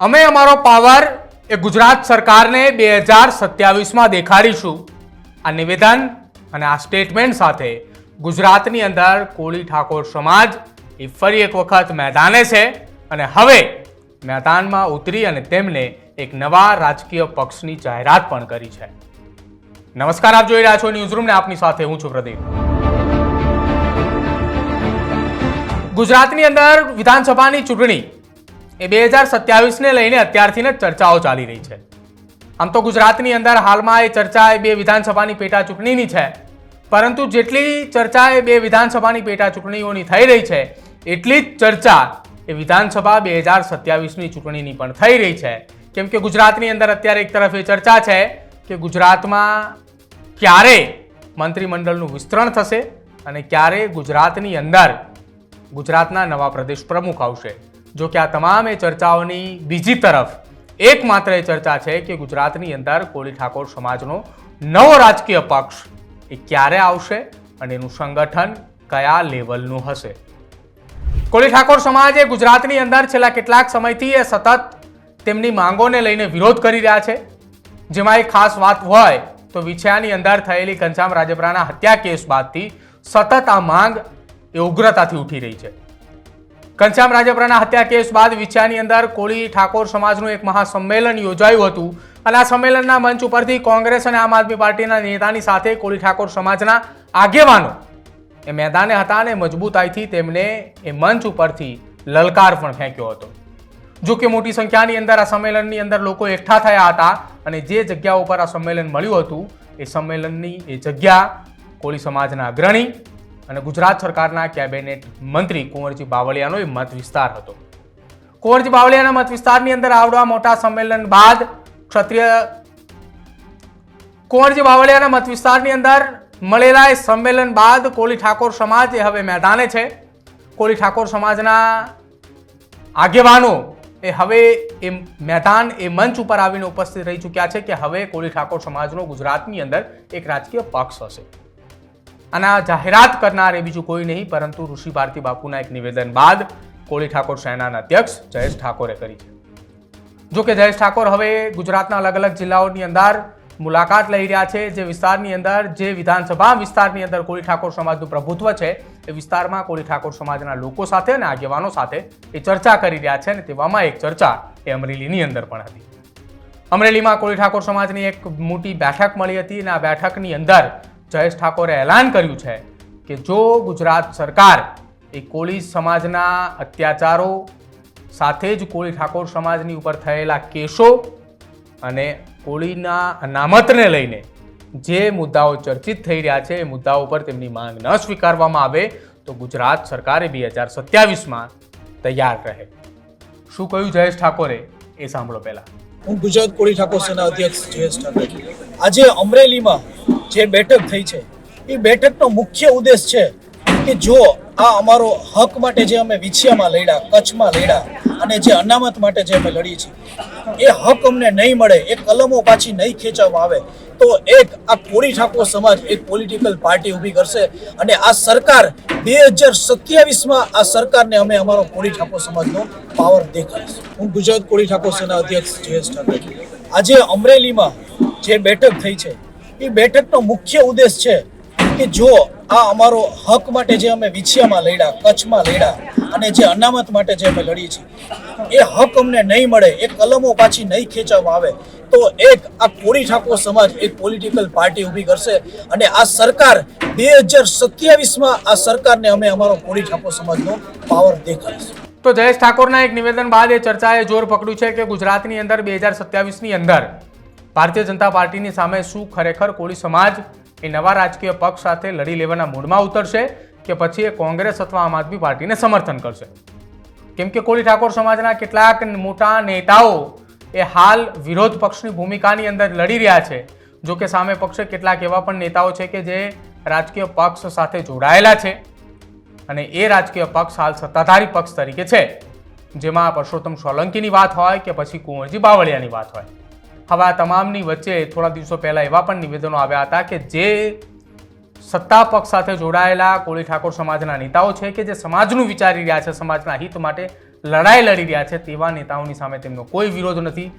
અમે અમારો પાવર એ ગુજરાત સરકારને બે હજાર સત્યાવીસમાં દેખાડીશું. આ નિવેદન અને આ સ્ટેટમેન્ટ સાથે ગુજરાતની અંદર કોળી ઠાકોર સમાજ એ ફરી એક વખત મેદાને છે અને હવે મેદાનમાં ઉતરી અને તેમને એક નવા રાજકીય પક્ષની જાહેરાત પણ કરી છે. નમસ્કાર, આપ જોઈ રહ્યા છો ન્યૂઝરૂમને આપની સાથે હું છું પ્રદીપ. ગુજરાતની અંદર વિધાનસભાની ચૂંટણી એ બે હજાર સત્યાવીસને લઈને અત્યારથી જ ચર્ચાઓ ચાલી રહી છે. આમ તો ગુજરાતની અંદર હાલમાં એ ચર્ચા એ બે વિધાનસભાની પેટા ચૂંટણીની છે. પરંતુ જેટલી ચર્ચા એ બે વિધાનસભાની પેટા ચૂંટણીઓની થઈ રહી છે, એટલી જ ચર્ચા એ વિધાનસભા બે હજાર સત્યાવીસની ચૂંટણીની પણ થઈ રહી છે. કેમ કે ગુજરાતની અંદર અત્યારે એક તરફ એ ચર્ચા છે કે ગુજરાતમાં ક્યારે મંત્રીમંડળનું વિસ્તરણ થશે અને ક્યારે ગુજરાતની અંદર ગુજરાતના નવા પ્રદેશ પ્રમુખ આવશે. જો કે આ તમામ એ ચર્ચાઓની બીજી તરફ એકમાત્ર એ ચર્ચા છે કે ગુજરાતની અંદર કોળી ઠાકોર સમાજનો નવો રાજકીય પક્ષ એ ક્યારે આવશે અને એનું સંગઠન કયા લેવલનું હશે? કોળી ઠાકોર સમાજ ગુજરાતની અંદર છેલ્લા કેટલાક સમયથી એ સતત તેમની માંગોને લઈને વિરોધ કરી રહ્યા છે. જેમાં એક ખાસ વાત હોય તો વિછયાની અંદર થયેલી ઘનશ્યામ રાજપરાના હત્યા કેસ બાદથી સતત આ માંગ એ ઉગ્રતાથી ઉઠી રહી છે. ઘનશ્યામ રાજપરાના હત્યા કેસ બાદ વિછાની અંદર કોળી ઠાકોર સમાજનું એક મહાસંમેલન યોજાયું હતું. અને આ સંમેલનના મંચ ઉપરથી કોંગ્રેસ અને આમ આદમી પાર્ટીના નેતાની સાથે કોળી ઠાકોર સમાજના આગેવાનો એ મેદાને હતા અને મજબૂતાઈથી તેમને એ મંચ ઉપરથી લલકાર પણ ફેંક્યો હતો. જો કે મોટી સંખ્યાની અંદર આ સંમેલનની અંદર લોકો એકઠા થયા હતા અને જે જગ્યા ઉપર આ સંમેલન મળ્યું હતું એ સંમેલનની એ જગ્યા કોળી સમાજના અગ્રણી અને ગુજરાત સરકારના કેબિનેટ મંત્રી કુંવરજી બાવળિયાનો એ મત વિસ્તાર હતો. કુંવરજી બાવળિયાના મત વિસ્તારની અંદર આવડવા મોટા સંમેલન બાદ ક્ષત્રિય કુંવરજી બાવળિયાના મત વિસ્તારની અંદર મળેલા એ સંમેલન બાદ કોળી ઠાકોર સમાજ એ હવે મેદાને છે. કોળી ઠાકોર સમાજના આગેવાનો એ હવે એ મેદાન એ મંચ ઉપર આવીને ઉપસ્થિત રહી ચૂક્યા છે કે હવે કોળી ઠાકોર સમાજનો ગુજરાતની અંદર એક રાજકીય પક્ષ હશે. અને આ જાહેરાત કરનાર એ બીજું કોઈ નહીં, પરંતુ ઋષિ ભારતી બાપુના એક નિવેદન બાદ કોળી ઠાકોર સેનાના અધ્યક્ષ જયેશ ઠાકોરે કરી છે. જો કે જયેશ ઠાકોર હવે ગુજરાતના અલગ અલગ જિલ્લાઓની અંદર મુલાકાત લઈ રહ્યા છે. જે વિસ્તારની અંદર, જે વિધાનસભા વિસ્તારની અંદર કોળી ઠાકોર સમાજનું પ્રભુત્વ છે, એ વિસ્તારમાં કોળી ઠાકોર સમાજના લોકો સાથે અને આગેવાનો સાથે એ ચર્ચા કરી રહ્યા છે અને તેવામાં એક ચર્ચા એ અમરેલીની અંદર પણ હતી. અમરેલીમાં કોળી ઠાકોર સમાજની એક મોટી બેઠક મળી હતી અને આ બેઠકની અંદર જયેશ ઠાકોરે એલાન કર્યું છે કે જો ગુજરાત સરકાર એ કોળી સમાજના અત્યાચારો સાથે જ કોળી ઠાકોર સમાજની ઉપર થયેલા કેસો અને કોળીના અનામતને લઈને જે મુદ્દાઓ ચર્ચિત થઈ રહ્યા છે, એ મુદ્દાઓ પર તેમની માંગ ન સ્વીકારવામાં આવે તો ગુજરાત સરકારે બે હજાર સત્યાવીસમાં તૈયાર રહે. શું કહ્યું જયેશ ઠાકોરે? એ સાંભળો પહેલા. હું ગુજરાત કોળી ઠાકોર સેના અધ્યક્ષ જયેશ ઠાકોર આજે અમરેલીમાં જે બેઠક થઈ છે, એ બેઠકનો મુખ્ય ઉદ્દેશ છે કે જો આ અમારો હક માટે જે અમે વિછિયામાં લડ્યા, કચ્છમાં લડ્યા અને જે અનામત માટે જે અમે લડીએ છીએ, એ હક અમને નહીં મળે, એ કલમો પાછી નહીં ખેંચવામાં આવે, તો એક આ કોળી ઠાકોર સમાજ એક પોલિટિકલ પાર્ટી ઊભી કરશે અને આ સરકાર બે હજાર સત્યાવીસમાં આ સરકારને અમે અમારો કોળી ઠાકોર સમાજનો પાવર દેખાડીશું. હું ગુજરાત કોળી ઠાકોર સેના અધ્યક્ષ જયેશ ઠાકોર આજે અમરેલીમાં જે બેઠક થઈ છે એ બેઠકનો મુખ્ય ઉદ્દેશ છે કે જો આ અમારો હક માટે જે અમે વિછિયામાં લડ્યા, કચ્છમાં લડ્યા અને જે અનામત માટે જે અમે લડીએ છીએ, એ હક અમને નહીં મળે, એ કલમો પાછી નહીં ખેંચવામાં આવે, તો એક આ કોળી ઠાકોર સમાજ એક પોલિટિકલ પાર્ટી ઊભી કરશે અને આ સરકાર બે હજાર સત્યાવીસમાં આ સરકારને અમે અમારો કોળી ઠાકોર સમાજનો પાવર દેખાડીશું. તો જયેશ ઠાકોરના એક નિવેદન બાદ એ ચર્ચાએ જોર પકડ્યું છે કે ગુજરાતની અંદર બે હજાર સત્યાવીસની અંદર ભારતીય જનતા પાર્ટીની સામે શું ખરેખર કોળી સમાજ એ નવા રાજકીય પક્ષ સાથે લડી લેવાના મૂડમાં ઉતરશે કે પછી એ કોંગ્રેસ અથવા આમ આદમી પાર્ટીને સમર્થન કરશે? કેમ કે કોળી ઠાકોર સમાજના કેટલાક મોટા નેતાઓ એ હાલ વિરોધ પક્ષની ભૂમિકાની અંદર લડી રહ્યા છે. જો કે સામે પક્ષે કેટલાક એવા પણ નેતાઓ છે કે જે રાજકીય પક્ષ સાથે જોડાયેલા છે અને એ રાજકીય પક્ષ હાલ સત્તાધારી પક્ષ તરીકે છે. જેમાં પરસોત્તમ સોલંકીની વાત હોય કે પછી કુંવરજી બાવળિયાની વાત હોય. હવે તમામની વચ્ચે થોડા દિવસો પહેલાં એવા પણ નિવેદનો આવ્યા હતા કે જે સત્તા પક્ષ સાથે જોડાયેલા કોળી ઠાકોર સમાજના નેતાઓ છે કે જે સમાજનું વિચારી રહ્યા છે, સમાજના હિત માટે લડાઈ લડી રહ્યા છે, તેવા નેતાઓની સામે તેમનો કોઈ વિરોધ નથી.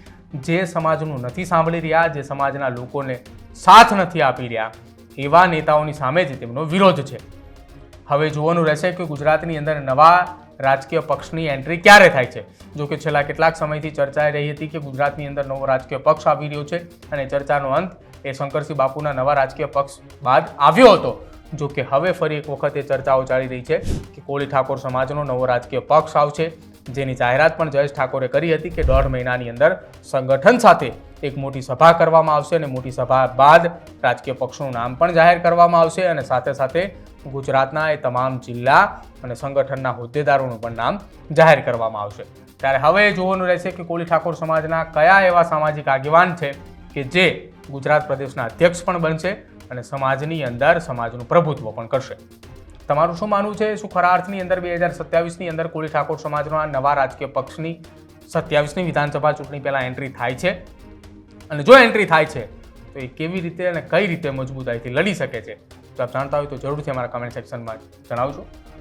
જે સમાજનું નથી સાંભળી રહ્યા, જે સમાજના લોકોને સાથ નથી આપી રહ્યા, એવા નેતાઓની સામે જ તેમનો વિરોધ છે. હવે જોવાનું રહેશે કે ગુજરાતની અંદર નવા રાજકીય પક્ષની એન્ટ્રી ક્યારે થાય છે? જો કે છેલ્લા કેટલાક સમયથી ચર્ચાઈ રહી હતી કે ગુજરાતની અંદર નવો રાજકીય પક્ષ આવી રહ્યો છે અને ચર્ચાનો અંત એ શંકરસિંહ બાપુના નવા રાજકીય પક્ષ બાદ આવ્યો હતો. જો કે હવે ફરી એક વખત એ ચર્ચાઓ ચાલી રહી છે કે કોળી ઠાકોર સમાજનો નવો રાજકીય પક્ષ આવશે. જેની જાહેરાત પણ જયેશ ઠાકોરે કરી હતી કે દોઢ મહિનાની અંદર સંગઠન સાથે એક મોટી સભા કરવામાં આવશે અને મોટી સભા બાદ રાજકીય પક્ષનું નામ પણ જાહેર કરવામાં આવશે અને સાથે સાથે ગુજરાતના એ તમામ જિલ્લા અને સંગઠનના હોદ્દેદારોનું પણ નામ જાહેર કરવામાં આવશે. ત્યારે હવે જોવાનું રહેશે કે કોળી ઠાકોર સમાજના કયા એવા સામાજિક આગેવાન છે કે જે ગુજરાત પ્રદેશના અધ્યક્ષ પણ બનશે અને સમાજની અંદર સમાજનું પ્રભુત્વ પણ કરશે. તમારું શું માનવું છે? શું ખરા અર્થની અંદર બે હજાર સત્યાવીસની અંદર કોળી ઠાકોર સમાજનો નવા રાજકીય પક્ષની સત્યાવીસની વિધાનસભા ચૂંટણી પહેલાં એન્ટ્રી થાય છે? અને જો એન્ટ્રી થાય છે, તો એ કેવી રીતે અને કઈ રીતે મજબૂતાઈથી લડી શકે છે? જો આપ જાણતા હોય તો જરૂરથી અમારા કમેન્ટ સેક્શનમાં જણાવજો.